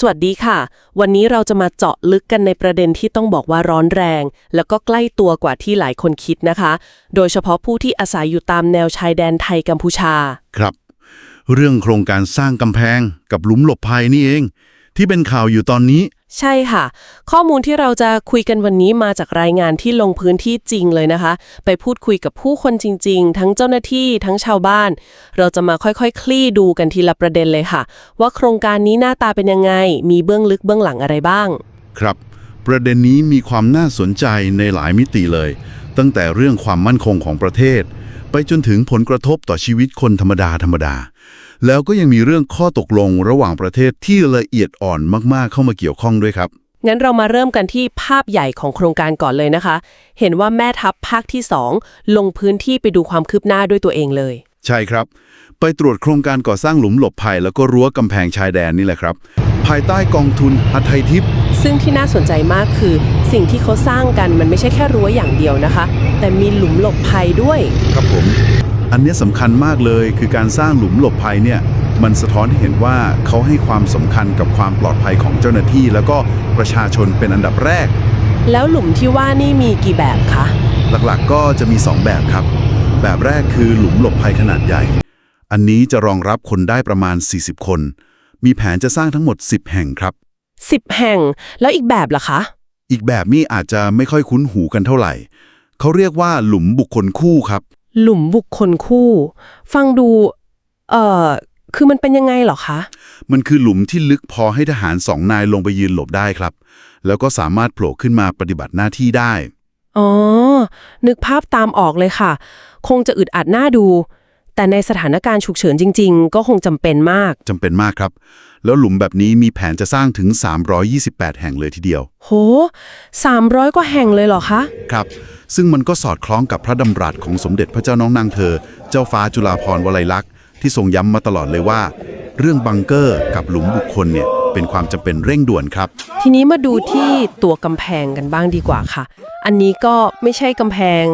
สวัสดีค่ะ วันนี้เราจะมาเจาะลึกกันในประเด็นที่ต้องบอกว่าร้อนแรง แล้วก็ใกล้ตัวกว่าที่หลายคนคิดนะคะ โดยเฉพาะผู้ที่อาศัยอยู่ตามแนวชายแดนไทยกัมพูชา ครับ เรื่องโครงการสร้างกำแพงกับหลุมหลบภัยนี่เอง ที่เป็นข่าวอยู่ตอนนี้ ใช่ค่ะ ข้อมูลที่เราจะคุยกันวันนี้มาจากรายงานที่ลงพื้นที่จริงเลยนะคะ ไปพูดคุยกับผู้คนจริง ๆ ทั้งเจ้าหน้าที่ทั้งชาวบ้าน เราจะมาค่อยๆคลี่ดูกันทีละประเด็นเลยค่ะ ว่าโครงการนี้หน้าตาเป็นยังไง มีเบื้องลึกเบื้องหลังอะไรบ้าง ครับ ประเด็นนี้มีความน่าสนใจในหลายมิติเลย ตั้งแต่เรื่องความมั่นคงของประเทศ ไปจนถึงผลกระทบต่อชีวิตคนธรรมดาธรรมดา แล้วก็ยังมีเรื่องข้อตกลงระหว่างประเทศที่ละเอียดอ่อนมากๆเข้ามาเกี่ยวข้องด้วยครับ งั้นเรามาเริ่มกันที่ภาพใหญ่ของโครงการก่อนเลยนะคะ เห็นว่าแม่ทัพภาคที่ 2 ลงพื้นที่ไปดูความคืบหน้าด้วยตัวเองเลย ใช่ครับ ไปตรวจโครงการก่อสร้างหลุมหลบภัย แล้วก็รั้วกำแพงชายแดนนี่แหละครับ ภายใต้กองทุนฮัทไทยทิพย์ ซึ่งที่น่าสนใจมากคือ สิ่งที่เขาสร้างกันมันไม่ใช่แค่รั้วอย่างเดียวนะคะ แต่มีหลุมหลบภัยด้วย ครับผม อันเนี้ยสำคัญมากเลยคือการสร้างหลุมหลบภัยเนี่ยมันสะท้อนให้เห็นว่าเขาให้ความสำคัญกับความปลอดภัยของเจ้าหน้าที่ แล้วก็ประชาชนเป็นอันดับแรก แล้วหลุมที่ว่านี่มีกี่แบบคะหลักๆก็จะมี 2 แบบครับ แบบแรกคือหลุมหลบภัยขนาดใหญ่ อันนี้จะรองรับคนได้ประมาณ 40 คน มีแผนจะสร้างทั้งหมด 10 แห่งครับ 10 แห่ง แล้วอีกแบบล่ะคะ อีกแบบนี้อาจจะไม่ค่อยคุ้นหูกันเท่าไหร่ เขาเรียกว่าหลุมบุคคลคู่ครับ หลุมบุคคลคู่ ฟังดู เอ่อ คือมันเป็นยังไงเหรอคะ มันคือหลุมที่ลึกพอให้ทหารสองนายลงไปยืนหลบได้ครับ แล้วก็สามารถโผล่ขึ้นมาปฏิบัติหน้าที่ได้ อ๋อ นึกภาพตามออกเลยค่ะ คงจะอึดอัดหน้าดู แต่ในสถานการณ์ฉุกเฉินจริง ๆ ก็คงจำเป็นมาก จำเป็นมากครับ แล้วหลุมแบบนี้มีแผนจะสร้างถึง 328 แห่งเลยทีเดียว โห 300 กว่าแห่งเลยเหรอคะ ครับ ซึ่งมันก็สอดคล้องกับพระดำรัสของสมเด็จพระเจ้าน้องนางเธอ เจ้าฟ้าจุฬาภรณ์วลัยลักษณ์ ที่ทรงย้ำมาตลอดเลยว่า เรื่องบังเกอร์กับหลุมบุคคลเนี่ยเป็นความจำเป็นเร่งด่วนครับ ทีนี้มาดูที่ตัวกำแพงกันบ้างดีกว่าค่ะ อันนี้ก็ไม่ใช่กำแพง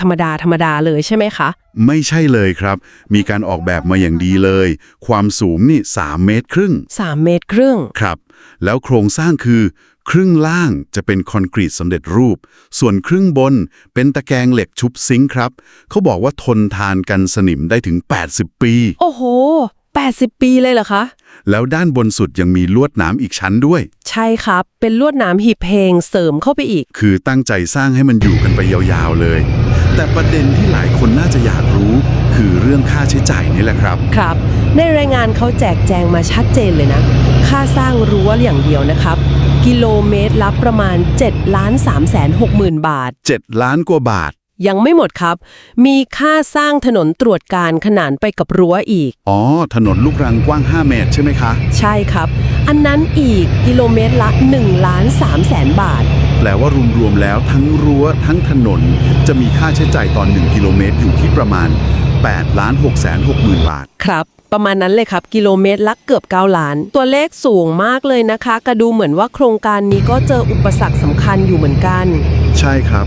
ธรรมดาธรรมดาเลยใช่ไหมคะ ไม่ใช่เลยครับ มีการออกแบบมาอย่างดีเลย ความสูงนี่ 3 เมตรครึ่ง 3 เมตรครึ่ง ครับ แล้วโครงสร้างคือ ครึ่งล่างจะเป็นคอนกรีตสำเร็จรูป ส่วนครึ่งบนเป็นตะแกรงเหล็กชุบซิงค์ครับ เขาบอกว่าทนทานกันสนิมได้ถึง 80 ปี โอ้โห 80 ปีเลยเหรอคะ แล้วด้านบนสุดยังมีลวดหนามอีกชั้นด้วย ใช่ครับ เป็นลวดหนามหีบเพลงเสริมเข้าไปอีก คือตั้งใจสร้างให้มันอยู่กันไปยาวๆเลย แต่ประเด็นที่หลายคนน่าจะอยากรู้ คือเรื่องค่าใช้จ่ายนี่แหละครับ ครับ ในรายงานเขาแจกแจงมาชัดเจนเลยนะ ค่าสร้างรั้วอย่างเดียวนะครับ กิโลเมตรละประมาณ7ล้าน3แสน6หมื่นบาท 7 ล้านกว่าบาท ยังไม่หมดครับ มีค่าสร้างถนนตรวจการขนานไปกับรั้วอีก อ๋อ ถนนลูกรังกว้าง 5 เมตรใช่ไหมคะ ใช่ครับ อันนั้นอีกกิโลเมตรละ1ล้าน3แสนบาท แปลว่ารวมๆแล้วทั้งรั้วทั้งถนน จะมีค่าใช้จ่ายตอน 1 กิโลเมตรอยู่ที่ประมาณ8ล้าน6แสน6หมื่นบาท ครับ ประมาณนั้นเลยครับ กิโลเมตรละเกือบ9ล้าน ตัวเลขสูงมากเลยนะคะ กระดูเหมือนว่าโครงการนี้ก็เจออุปสรรคสำคัญอยู่เหมือนกัน ใช่ครับ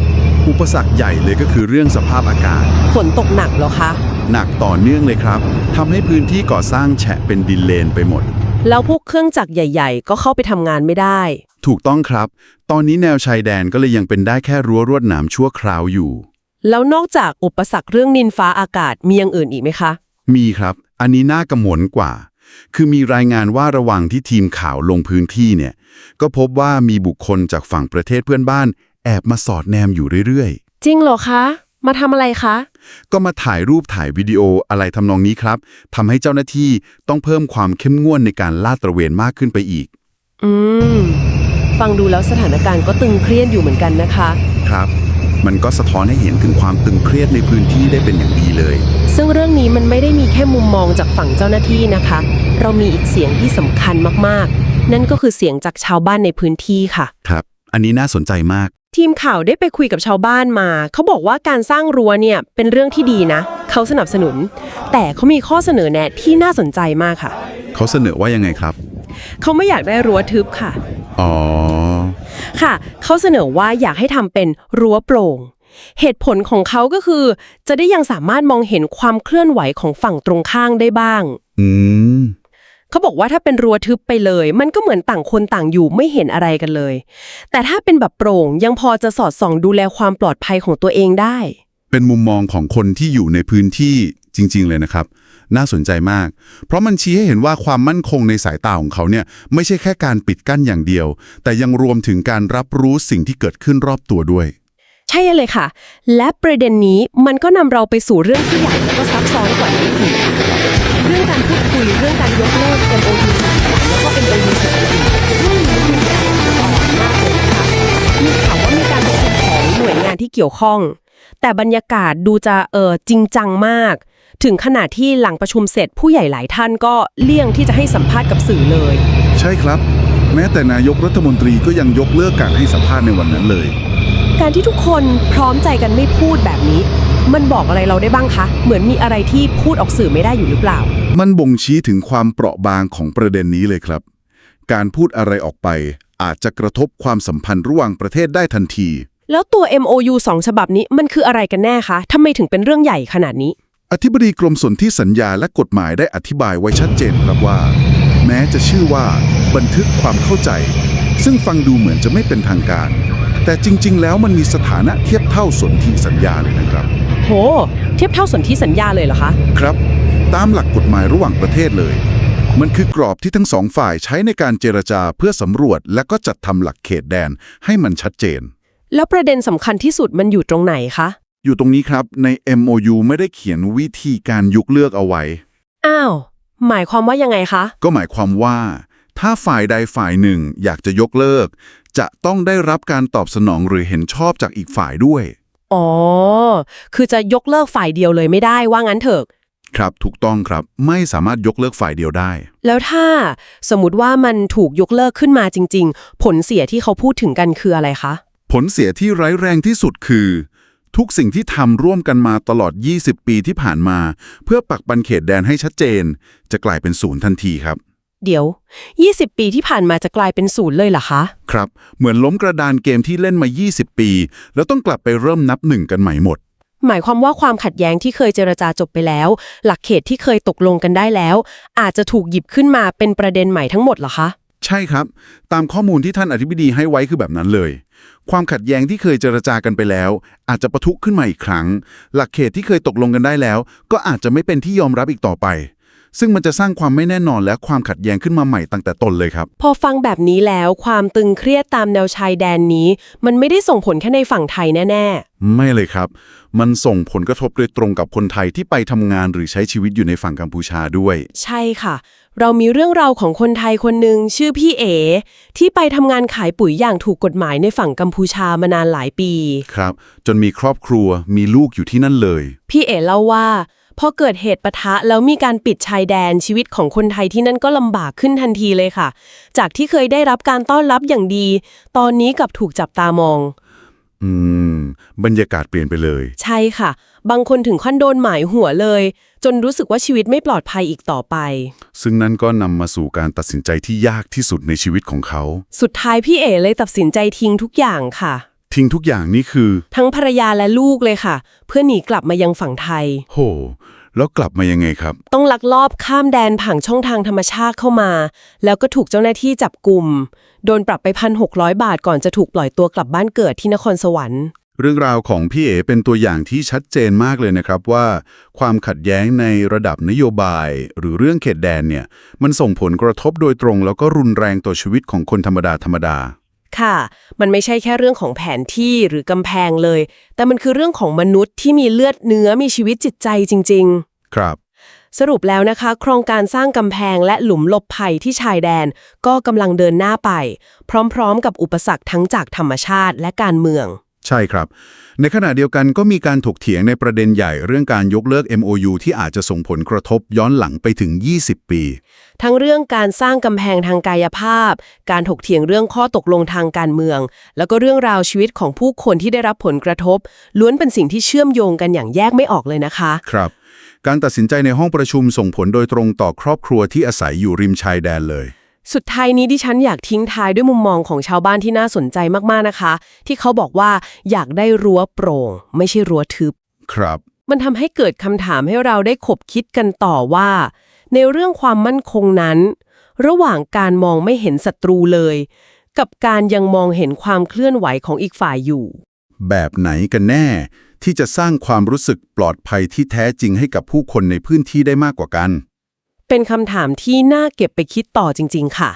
อุปสรรคใหญ่เลยก็คือเรื่องสภาพอากาศ ฝนตกหนักเหรอคะ หนักต่อเนื่องเลยครับทำให้พื้นที่ก่อสร้างแฉะเป็นดินเลนไปหมด แล้วพวกเครื่องจักรใหญ่ ๆ ก็เข้าไปทำงานไม่ได้ ถูกต้องครับ ตอนนี้แนวชายแดนก็เลยยังเป็นได้แค่รั้วรวดหนามชั่วคราวอยู่ แล้วนอกจากอุปสรรคเรื่องนินฟ้าอากาศมีอย่างอื่นอีกไหมคะ มีครับ อันนี้น่ากังวลกว่า คือมีรายงานว่าระหว่างที่ทีมข่าวลงพื้นที่เนี่ย ก็พบว่ามีบุคคลจากฝั่งประเทศเพื่อนบ้าน แอบมาสอดแนมอยู่เรื่อยจริงเหรอคะ มาทำอะไรคะ ๆ ก็มาถ่ายรูปถ่ายวิดีโออะไรทำนองนี้ครับทำให้เจ้าหน้าที่ต้องเพิ่มความเข้มงวดในการลาดตระเวนมากขึ้นไปอีก อืม ฟังดูแล้วสถานการณ์ก็ตึงเครียดอยู่เหมือนกันนะคะ ครับ มันก็สะท้อนให้เห็นถึงความตึงเครียดในพื้นที่ได้เป็นอย่างดีเลย ซึ่งเรื่องนี้มันไม่ได้มีแค่มุมมองจากฝั่งเจ้าหน้าที่นะคะ เรามีอีกเสียงที่สำคัญมากๆ นั่นก็คือเสียงจากชาวบ้านในพื้นที่ค่ะ ครับ อันนี้น่าสนใจมาก ทีมข่าวได้ไปคุยกับชาวบ้านมา เขาบอกว่าการสร้างรั้วเนี่ยเป็นเรื่องที่ดีนะ เขาสนับสนุน แต่เขามีข้อเสนอแนะที่น่าสนใจมากค่ะ เขาเสนอว่ายังไงครับ เขาไม่อยากได้รั้วทึบค่ะ อ๋อ ค่ะ เขาเสนอว่าอยากให้ทำเป็นรั้วโปร่ง เหตุผลของเขาก็คือ จะได้ยังสามารถมองเห็นความเคลื่อนไหวของฝั่งตรงข้างได้บ้าง อืม เขาบอกว่าถ้าเป็นรั้วทึบไปเลย มันก็เหมือนต่างคนต่างอยู่ไม่เห็นอะไรกันเลย แต่ถ้าเป็นแบบโปร่งยังพอจะสอดส่องดูแลความปลอดภัยของตัวเองได้ เป็นมุมมองของคนที่อยู่ในพื้นที่จริง ๆ เลยนะครับ น่าสนใจมาก เพราะมันชี้ให้เห็นว่าความมั่นคงในสายตาของเขาเนี่ยไม่ใช่แค่การปิดกั้นอย่างเดียว แต่ยังรวมถึงการรับรู้สิ่งที่เกิดขึ้นรอบตัวด้วย ใช่เลยค่ะ และประเด็นนี้มันก็นำเราไปสู่เรื่องที่ใหญ่แล้วก็ซับซ้อนกว่านี้อีกเรื่องการพูดคุยเรื่องการยกเลิก MOU 43แล้วก็ MOU 44เรื่องนี้ดูจะละเอียดอ่อนมากเลยนะคะมีข่าวว่ามีการประชุมของหน่วยงานที่เกี่ยวข้อง แต่บรรยากาศดูจะเออจริงจังมาก ถึงขนาดที่หลังประชุมเสร็จผู้ใหญ่หลายท่านก็เลี่ยงที่จะให้สัมภาษณ์กับสื่อเลย ใช่ครับ แม้แต่นายกรัฐมนตรีก็ยังยกเลิกการให้สัมภาษณ์ในวันนั้นเลย การที่ทุกคนพร้อมใจกันไม่พูดแบบนี้ มันบอกอะไรเราได้บ้างคะ เหมือนมีอะไรที่พูดออกสื่อไม่ได้อยู่หรือเปล่า มันบ่งชี้ถึงความเปราะบางของประเด็นนี้เลยครับ การพูดอะไรออกไป อาจจะกระทบความสัมพันธ์ระหว่างประเทศได้ทันที แล้วตัว MOU 2ฉบับนี้มันคืออะไรกันแน่คะทำไมถึงเป็นเรื่องใหญ่ขนาดนี้ อธิบดีกรมสนธิสัญญาและกฎหมายได้อธิบายไว้ชัดเจนครับว่า แม้จะชื่อว่า บันทึกความเข้าใจ ซึ่งฟังดูเหมือนจะไม่เป็นทางการ แต่จริง ๆ แล้วมันมีสถานะเทียบเท่าสนธิสัญญาเลยนะครับ โห เทียบเท่าสนธิสัญญาเลยเหรอคะ ครับ ตามหลักกฎหมายระหว่างประเทศเลย มันคือกรอบที่ทั้งสองฝ่ายใช้ในการเจรจาเพื่อสำรวจและก็จัดทำหลักเขตแดนให้มันชัดเจน แล้วประเด็นสำคัญที่สุดมันอยู่ตรงไหนคะ อยู่ตรงนี้ครับใน MOU ไม่ได้เขียนวิธีการยกเลิกเอาไว้ อ้าว หมายความว่ายังไงคะ ก็หมายความว่า ถ้าฝ่ายใดฝ่ายหนึ่งอยากจะยกเลิก จะต้องได้รับการตอบสนองหรือเห็นชอบจากอีกฝ่ายด้วย อ๋อ คือจะยกเลิกฝ่ายเดียวเลยไม่ได้ว่างั้นเถอะ ครับถูกต้องครับไม่สามารถยกเลิกฝ่ายเดียวได้ แล้วถ้าสมมติว่ามันถูกยกเลิกขึ้นมาจริง ๆ ผลเสียที่เขาพูดถึงกันคืออะไรคะ ผลเสียที่ร้ายแรงที่สุดคือ ทุกสิ่งที่ทำร่วมกันมาตลอด 20 ปีที่ผ่านมา เพื่อปักบันเขตแดนให้ชัดเจน จะกลายเป็นศูนย์ทันทีครับ เดี๋ยว 20 ปีที่ผ่านมาจะกลายเป็นศูนย์เลยเหรอคะ ครับ เหมือนล้มกระดานเกมที่เล่นมา 20 ปี แล้วต้องกลับไปเริ่มนับหนึ่งกันใหม่หมด หมายความว่าความขัดแย้งที่เคยเจรจาจบไปแล้ว หลักเขตที่เคยตกลงกันได้แล้ว อาจจะถูกหยิบขึ้นมาเป็นประเด็นใหม่ทั้งหมดเหรอคะ ใช่ครับ ตามข้อมูลที่ท่านอธิบดีให้ไว้คือแบบนั้นเลย ความขัดแย้งที่เคยเจรจากันไปแล้ว อาจจะปะทุขึ้นมาอีกครั้ง หลักเขตที่เคยตกลงกันได้แล้ว ก็อาจจะไม่เป็นที่ยอมรับอีกต่อไป ซึ่งมันจะสร้างความไม่แน่นอนและความขัดแย้งขึ้นมาใหม่ตั้งแต่ต้นเลยครับ พอฟังแบบนี้แล้วความตึงเครียดตามแนวชายแดนนี้ มันไม่ได้ส่งผลแค่ในฝั่งไทยแน่ไม่เลยครับ มันส่งผลกระทบโดยตรงกับคนไทยที่ไปทำงานหรือใช้ชีวิตอยู่ในฝั่งกัมพูชาด้วยๆใช่ค่ะ เรามีเรื่องราวของคนไทยคนหนึ่งชื่อพี่เอ ที่ไปทำงานขายปุ๋ยอย่างถูกกฎหมายในฝั่งกัมพูชามานานหลายปี ครับ จนมีครอบครัวมีลูกอยู่ที่นั่นเลย พี่เอ๋เล่าว่า พอเกิดเหตุปะทะแล้วมีการปิดชายแดนชีวิตของคนไทยที่นั่นก็ลำบากขึ้นทันทีเลยค่ะ จากที่เคยได้รับการต้อนรับอย่างดี ตอนนี้กลับถูกจับตามอง อืม บรรยากาศเปลี่ยนไปเลย ใช่ค่ะ บางคนถึงขั้นโดนหมายหัวเลย จนรู้สึกว่าชีวิตไม่ปลอดภัยอีกต่อไป ซึ่งนั่นก็นำมาสู่การตัดสินใจที่ยากที่สุดในชีวิตของเขา สุดท้ายพี่เอ๋เลยตัดสินใจทิ้งทุกอย่างค่ะ ทิ้งทุกอย่างนี่คือ ทั้งภรรยาและลูกเลยค่ะ เพื่อหนีกลับมายังฝั่งไทย โห แล้วกลับมายังไงครับ ต้องลักลอบข้ามแดนผ่านช่องทางธรรมชาติเข้ามา แล้วก็ถูกเจ้าหน้าที่จับกลุ่มโดนปรับไปพันหกบาทก่อนจะถูกปล่อยตัวกลับบ้านเกิดที่นครสวรรค์ เรื่องราวของพี่เอ๋เป็นตัวอย่างที่ชัดเจนมากเลยนะครับว่า ความขัดแย้งในระดับนโยบาย หรือเรื่องเขตแดนเนี่ยมันส่งผลกระทบโดยตรง แล้วก็รุนแรงต่อชีวิตของคนธรรมดาธรรมดา ค่ะ มันไม่ใช่แค่เรื่องของแผนที่หรือกำแพงเลย แต่มันคือเรื่องของมนุษย์ที่มีเลือดเนื้อมีชีวิตจิตใจจริง ๆ ครับ สรุปแล้วนะคะ โครงการสร้างกำแพงและหลุมหลบภัยที่ชายแดน ก็กำลังเดินหน้าไป พร้อมๆ กับอุปสรรคทั้งจากธรรมชาติและการเมือง ใช่ครับ ในขณะเดียวกันก็มีการถกเถียงในประเด็นใหญ่เรื่องการยกเลิก MOU ที่อาจจะส่งผลกระทบย้อนหลังไปถึง 20 ปี ทั้งเรื่องการสร้างกำแพงทางกายภาพ การถกเถียงเรื่องข้อตกลงทางการเมือง แล้วก็เรื่องราวชีวิตของผู้คนที่ได้รับผลกระทบ ล้วนเป็นสิ่งที่เชื่อมโยงกันอย่างแยกไม่ออกเลยนะคะ ครับ การตัดสินใจในห้องประชุมส่งผลโดยตรงต่อครอบครัวที่อาศัยอยู่ริมชายแดนเลย สุดท้ายนี้ดิฉันอยากทิ้งท้ายด้วยมุมมองของชาวบ้านที่น่าสนใจมากๆนะคะ ที่เขาบอกว่าอยากได้รั้วโปร่ง ไม่ใช่รั้วทึบ ครับ มันทำให้เกิดคำถามให้เราได้ขบคิดกันต่อว่า ในเรื่องความมั่นคงนั้น ระหว่างการมองไม่เห็นศัตรูเลย กับการยังมองเห็นความเคลื่อนไหวของอีกฝ่ายอยู่ แบบไหนกันแน่ ที่จะสร้างความรู้สึกปลอดภัยที่แท้จริงให้กับผู้คนในพื้นที่ได้มากกว่ากัน เป็นคำถามที่น่าเก็บไปคิดต่อจริง ๆ ค่ะ